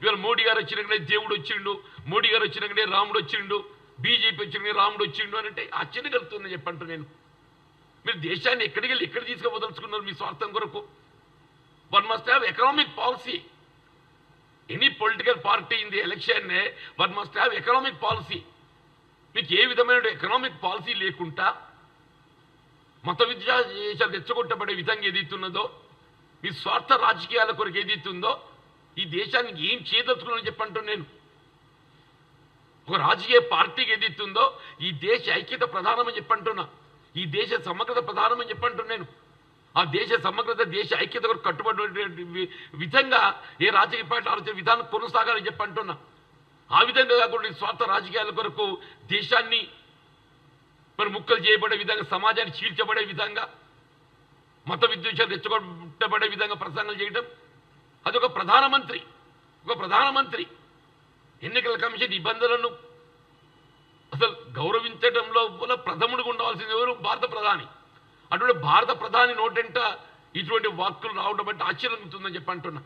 ఇవాళ మోడీ గారు వచ్చినాకనే దేవుడు వచ్చిండు మోడీ గారు వచ్చినాకనే రాముడు వచ్చిండు బీజేపీ వచ్చినాకనే రాముడు వచ్చిండు అని అంటే ఆశ్చర్య కలుగుతుంది నేను. మీరు దేశాన్ని ఎక్కడికి వెళ్ళి ఎక్కడ తీసుకుపోదలుచుకున్నారు మీ స్వార్థం కొరకు? One must have economic policy any political party in the election one must have economic policy మీకు ఏ విధమైన ఎకనామిక్ పాలసీ లేకుండా మత విద్వేషాలు తెచ్చగొట్టబడే విధంగా ఏదైతున్నదో మీ స్వార్థ రాజకీయాల కొరకు ఏదైతుందో ఈ దేశానికి ఏం చేయదలుచుకున్నానని చెప్పంటూ నేను? ఒక రాజకీయ పార్టీకి ఏదైతుందో ఈ దేశ ఐక్యత ప్రధానమని చెప్పంటున్నా ఈ దేశ సమగ్రత ప్రధానమని చెప్పంటూ నేను. ఆ దేశ సమగ్రత దేశ ఐక్యత కొరకు కట్టుబడి విధంగా ఏ రాజకీయ పార్టీ ఆలోచన విధానం కొనసాగాలని చెప్పంటున్నా ఆ విధంగా కాకుండా స్వార్థ రాజకీయాల కొరకు దేశాన్ని మరి ముక్కలు చేయబడే విధంగా సమాజాన్ని చీల్చబడే విధంగా మత విద్వేషాలు రెచ్చగొట్టబడే విధంగా ప్రసంగం చేయడం అదొక ప్రధానమంత్రి ఒక ప్రధానమంత్రి. ఎన్నికల కమిషన్ నిబంధనలను అసలు గౌరవించడంలో కూడా ప్రథముడిగా ఉండవలసింది ఎవరు? భారత ప్రధాని. అటువంటి భారత ప్రధాని నోటెంట ఇటువంటి వాక్కులు రావడం బట్టి ఆశ్చర్యం ఉంటుందని చెప్పి అంటున్నా.